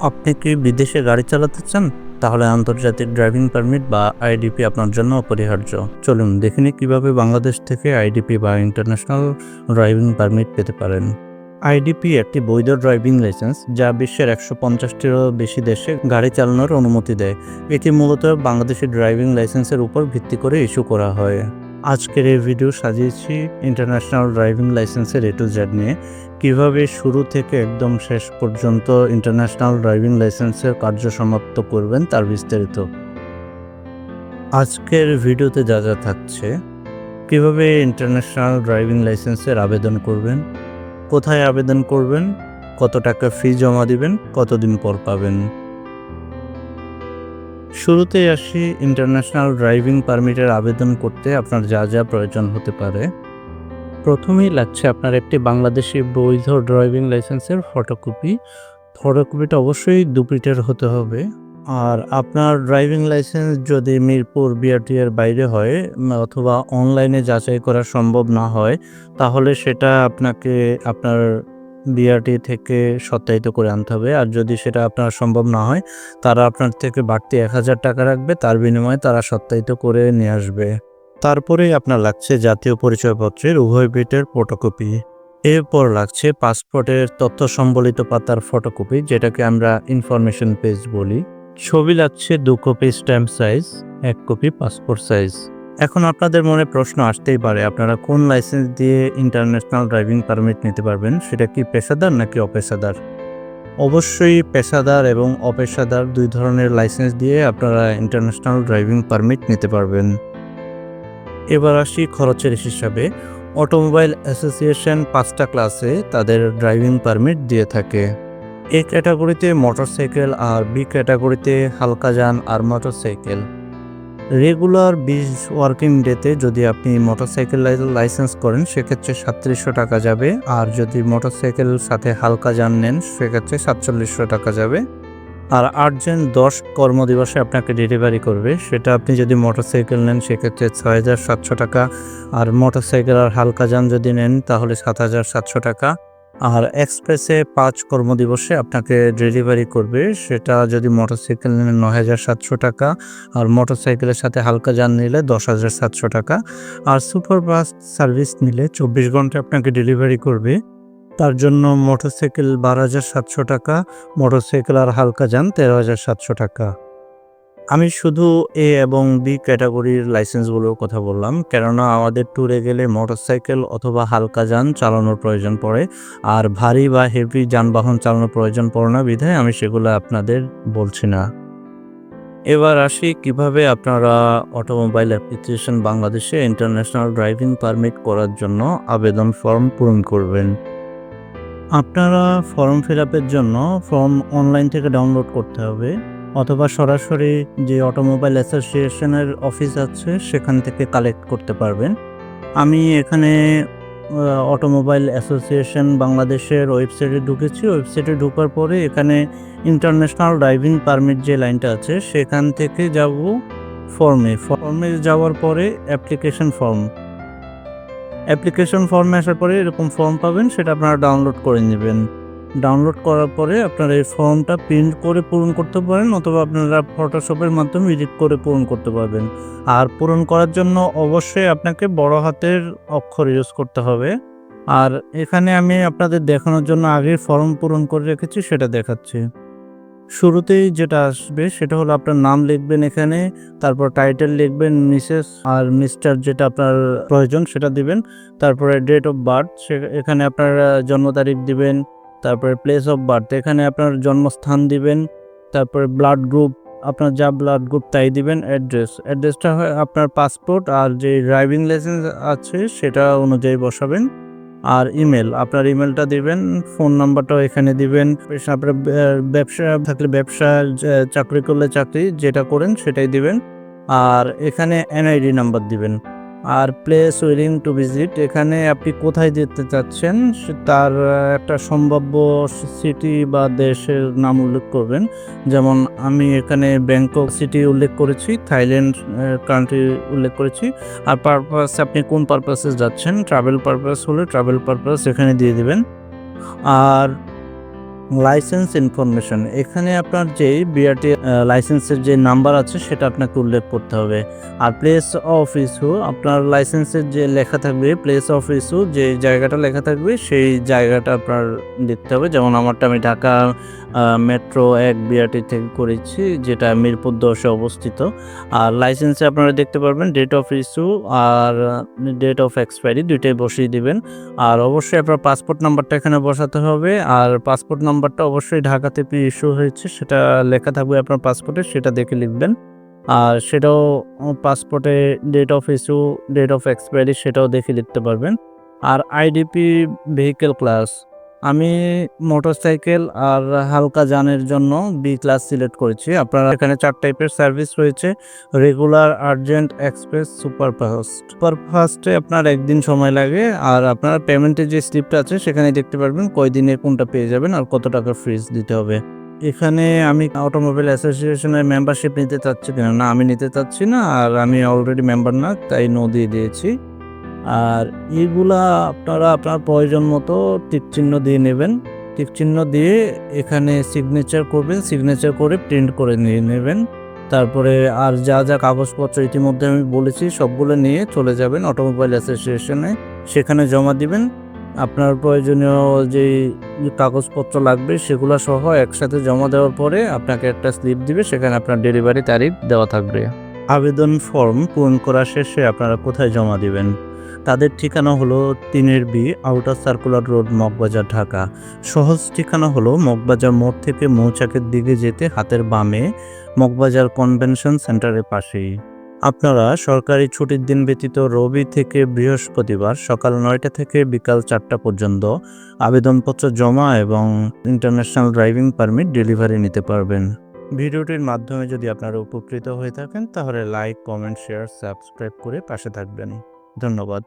আপনি কি বিদেশে গাড়ি চালাতে চান? তাহলে আন্তর্জাতিক ড্রাইভিং পারমিট বা আইডিপি আপনার জন্য অপরিহার্য। চলুন দেখে নিই কীভাবে বাংলাদেশ থেকে আইডিপি বা ইন্টারন্যাশনাল ড্রাইভিং পারমিট পেতে পারেন। আইডিপি একটি বৈধ ড্রাইভিং লাইসেন্স যা বিশ্বের একশো পঞ্চাশটিরও বেশি দেশে গাড়ি চালানোর অনুমতি দেয়। এটি মূলত বাংলাদেশের ড্রাইভিং লাইসেন্সের উপর ভিত্তি করে ইস্যু করা হয়। আজকের এই ভিডিও সাজিয়েছি ইন্টারন্যাশনাল ড্রাইভিং লাইসেন্সের এ টু জেড নিয়ে। কীভাবে শুরু থেকে একদম শেষ পর্যন্ত ইন্টারন্যাশনাল ড্রাইভিং লাইসেন্সের কার্য সমাপ্ত করবেন তার বিস্তারিত। আজকের ভিডিওতে যা যা থাকছে, কীভাবে ইন্টারন্যাশনাল ড্রাইভিং লাইসেন্সের আবেদন করবেন, কোথায় আবেদন করবেন, কত টাকা ফি জমা দিবেন, কতদিন পর পাবেন। শুরুতেই আসি ইন্টারন্যাশনাল ড্রাইভিং পারমিটের আবেদন করতে, আপনার যা যা প্রয়োজন হতে পারে। প্রথমেই লাগছে আপনার একটি বাংলাদেশি বৈধ ড্রাইভিং লাইসেন্সের ফটোকপি ফটোকপিটা অবশ্যই ডুপ্লিকেট হতে হবে। আর আপনার ড্রাইভিং লাইসেন্স যদি মিরপুর বিআরটি এর বাইরে হয়, অথবা অনলাইনে যাচাই করা সম্ভব না হয়, তাহলে সেটা আপনাকে আপনার বিআরটি থেকে সত্যায়িত করে আনতে হবে। আর যদি সেটা আপনার সম্ভব না হয়, তারা আপনার থেকে বাড়তি এক হাজার টাকা রাখবে, তার বিনিময়ে তারা সত্যায়িত করে নিয়ে আসবে। তারপরেই আপনার লাগছে জাতীয় পরিচয়পত্রের উভয় পিটের ফটোকপি। এরপর লাগছে পাসপোর্টের তথ্য সম্বলিত পাতার ফটোকপি, যেটাকে আমরা ইনফরমেশন পেজ বলি। ছবি লাগছে দু কপি স্ট্যাম্প সাইজ, এক কপি পাসপোর্ট সাইজ। এখন আপনাদের মনে প্রশ্ন আসতেই পারে, আপনারা কোন লাইসেন্স দিয়ে ইন্টারন্যাশনাল ড্রাইভিং পারমিট নিতে পারবেন? সেটা কি পেশাদার নাকি অপেশাদার? অবশ্যই পেশাদার এবং অপেশাদার দুই ধরনের লাইসেন্স দিয়ে আপনারা ইন্টারন্যাশনাল ড্রাইভিং পারমিট নিতে পারবেন। এবার আসি খরচের হিসাবে। অটোমোবাইল অ্যাসোসিয়েশন পাঁচটা ক্লাসে তাদের ড্রাইভিং পারমিট দিয়ে থাকে। এ ক্যাটাগরিতে মোটরসাইকেল আর বি ক্যাটাগরিতে হালকা যান আর মোটরসাইকেল। রেগুলার বিশ ওয়ার্কিং ডেতে যদি আপনি মোটরসাইকেল লাইসেন্স করেন, সেক্ষেত্রে সাতত্রিশশো টাকা যাবে। আর যদি মোটরসাইকেল সাথে হালকা যান নেন, সেক্ষেত্রে সাতচল্লিশশো টাকা যাবে। আর আর্জেন্ট দশ কর্মদিবসে আপনাকে ডেলিভারি করবে। সেটা আপনি যদি মোটরসাইকেল নেন, সেক্ষেত্রে ছয় হাজার সাতশো টাকা। আর মোটরসাইকেল আর হালকা যান যদি নেন, তাহলে সাত হাজার সাতশো টাকা। আর এক্সপ্রেসে পাঁচ কর্মদিবসে আপনাকে ডেলিভারি করবে। সেটা যদি মোটরসাইকেল নিলে নয় হাজার সাতশো টাকা, আর মোটরসাইকেলের সাথে হালকা যান নিলে দশ হাজার সাতশো টাকা। আর সুপার বাস সার্ভিস নিলে চব্বিশ ঘণ্টা আপনাকে ডেলিভারি করবে। তার জন্য মোটরসাইকেল বারো হাজার সাতশো টাকা, মোটরসাইকেল আর হালকা যান তেরো হাজার সাতশো টাকা। আমি শুধু এ এবং বি ক্যাটাগরির লাইসেন্সগুলোর কথা বললাম, কেননা আমাদের ট্যুরে গেলে মোটরসাইকেল অথবা হালকা যান চালানোর প্রয়োজন পড়ে, আর ভারী বা হেভি যানবাহন চালানোর প্রয়োজন পড়ে না বিধায় আমি সেগুলো আপনাদের বলছি না। এবার আসি কীভাবে আপনারা অটোমোবাইল অ্যাপ্লিকেশন বাংলাদেশে ইন্টারন্যাশনাল ড্রাইভিং পারমিট করার জন্য আবেদন ফর্ম পূরণ করবেন। আপনারা ফর্ম ফিল আপের জন্য ফর্ম অনলাইন থেকে ডাউনলোড করতে হবে। অথবা সরাসরি যে অটোমোবাইল অ্যাসোসিয়েশনের অফিস আছে, সেখান থেকে কালেক্ট করতে পারবেন। আমি এখানে অটোমোবাইল অ্যাসোসিয়েশন বাংলাদেশের ওয়েবসাইটে ঢুকেছি। ওয়েবসাইটে ঢোকার পরে এখানে ইন্টারন্যাশনাল ড্রাইভিং পারমিট যে লাইনটা আছে, সেখান থেকে যাব ফর্মে। ফর্মে যাওয়ার পরে অ্যাপ্লিকেশন ফর্ম। অ্যাপ্লিকেশন ফর্মে আসার পরে এরকম ফর্ম পাবেন, সেটা আপনারা ডাউনলোড করে নেবেন। ডাউনলোড করার পরে আপনারা এই ফর্মটা প্রিন্ট করে পূরণ করতে পারেন অথবা আপনারা ফটোশপের মাধ্যমে এডিট করে পূরণ করতে পারবেন। আর পূরণ করার জন্য অবশ্যই আপনাকে বড় হাতের অক্ষর ইউজ করতে হবে। আর এখানে আমি আপনাদের দেখানোর জন্য আগের ফর্ম পূরণ করে রেখেছি, সেটা দেখাচ্ছি। শুরুতেই যেটা আসবে সেটা হলো আপনার নাম লিখবেন এখানে, তারপর টাইটেল লিখবেন মিসেস আর মিস্টার যেটা আপনার প্রয়োজন সেটা দিবেন। তারপরে ডেট অফ বার্থ সে এখানে আপনার জন্ম তারিখ দিবেন তারপরে প্লেস অফ বার্থ এখানে আপনার জন্মস্থান দিবেন, তারপরে ব্লাড গ্রুপ আপনার যা ব্লাড গ্রুপ তাই দিবেন অ্যাড্রেস অ্যাড্রেসটা হয় আপনার পাসপোর্ট আর যে ড্রাইভিং লাইসেন্স আছে সেটা অনুযায়ী বসাবেন। আর ইমেল আপনার ইমেলটা দিবেন ফোন নাম্বারটাও এখানে দিবেন। আপনার ব্যবসা থাকলে ব্যবসা চাকরি করলে চাকরি, যেটা করেন সেটাই দিবেন। আর এখানে এনআইডি নাম্বার দিবেন। আর প্লেস উইলিং টু ভিজিট এখানে আপনি কোথায় যেতে চাচ্ছেন তার একটা সম্ভাব্য সিটি বা দেশের নাম উল্লেখ করবেন। যেমন আমি এখানে ব্যাংকক সিটি উল্লেখ করেছি থাইল্যান্ড কান্ট্রি উল্লেখ করেছি। আর পারপাস আপনি কোন পারপাসে যাচ্ছেন? ট্রাভেল পারপাস হলে ট্রাভেল পারপাস এখানে দিয়ে দেবেন। আর লাইসেন্স ইনফরমেশন। এখানে আপনার যে বিআরটি লাইসেন্সের যে নাম্বার আছে, সেটা আপনাকে উল্লেখ করতে হবে। আর প্লেস অফ ইস্যু আপনার লাইসেন্সের যে লেখা থাকবে প্লেস অফ ইস্যু যে জায়গাটা লেখা থাকবে, সেই জায়গাটা আপনার দেখতে হবে। যেমন আমারটা আমি ঢাকা মেট্রো এক বিআরটি থেকে করেছি, যেটা মিরপুর দশে অবস্থিত। আর লাইসেন্সে আপনারা দেখতে পারবেন ডেট অফ ইস্যু আর ডেট অফ এক্সপায়ারি দুইটাই বসিয়ে দিবেন। আর অবশ্যই আপনার পাসপোর্ট নাম্বারটা এখানে বসাতে হবে। আর পাসপোর্ট নাম্বারটা অবশ্যই ঢাকাতে ইস্যু হয়েছে, সেটা লেখা থাকবে আপনার পাসপোর্টে সেটা দেখে লিখবেন। আর সেটাও পাসপোর্টে date of issue date of expiry সেটাও দেখে লিখতে পারবেন। আর আইডিপি ভেহিকেল ক্লাস আমি মোটরসাইকেল আর হালকা যানের জন্য বি ক্লাস সিলেক্ট করেছি। আপনারা এখানে চার টাইপের সার্ভিস রয়েছে। রেগুলার আর্জেন্ট এক্সপ্রেস সুপারফাস্ট সুপারফাস্টে আপনার একদিন সময় লাগে আর আপনার পেমেন্টের যে স্লিপটা আছে সেখানে দেখতে পারবেন কয়দিনে কোনটা পেয়ে যাবেন আর কত টাকা ফিস দিতে হবে। এখানে আমি অটোমোবাইল অ্যাসোসিয়েশনের মেম্বারশিপ নিতে চাচ্ছি কিনা? না, আমি নিতে চাচ্ছি না আর আমি অলরেডি মেম্বার না, তাই নো দিয়ে দিয়েছি। আর এগুলা আপনারা আপনার প্রয়োজন মতো টিক চিহ্ন দিয়ে নেবেন। টিক চিহ্ন দিয়ে এখানে সিগনেচার করবেন সিগনেচার করে প্রিন্ট করে নিয়ে নেবেন। তারপরে আর যা যা কাগজপত্র ইতিমধ্যে আমি বলেছি, সবগুলো নিয়ে চলে যাবেন অটোমোবাইল অ্যাসোসিয়েশনে সেখানে জমা দিবেন। আপনার প্রয়োজনীয় যে কাগজপত্র লাগবে সেগুলো সহ একসাথে জমা দেওয়ার পরে আপনাকে একটা স্লিপ দিবে, সেখানে আপনার ডেলিভারি তারিখ দেওয়া থাকবে। আবেদন ফর্ম পূরণ করা শেষে আপনারা কোথায় জমা দিবেন? তাদের ঠিকানা হলো তিনের B outer circular road, Moghbazar, Dhaka. সহজ ঠিকানা হলো মগবাজার মোড় থেকে মৌচাকের দিকে যেতে হাতের বামে মগবাজার কনভেনশন সেন্টারের পাশেই। আপনারা সরকারি ছুটির দিন ব্যতীত রবি থেকে বৃহস্পতিবার সকাল নয়টা থেকে বিকাল চারটা পর্যন্ত আবেদনপত্র জমা এবং ইন্টারন্যাশনাল ড্রাইভিং পারমিট ডেলিভারি নিতে পারবেন। ভিডিওটির মাধ্যমে যদি আপনারা উপকৃত হয়ে থাকেন, তাহলে লাইক, কমেন্ট, শেয়ার, সাবস্ক্রাইব করে পাশে থাকবেন। ধন্যবাদ।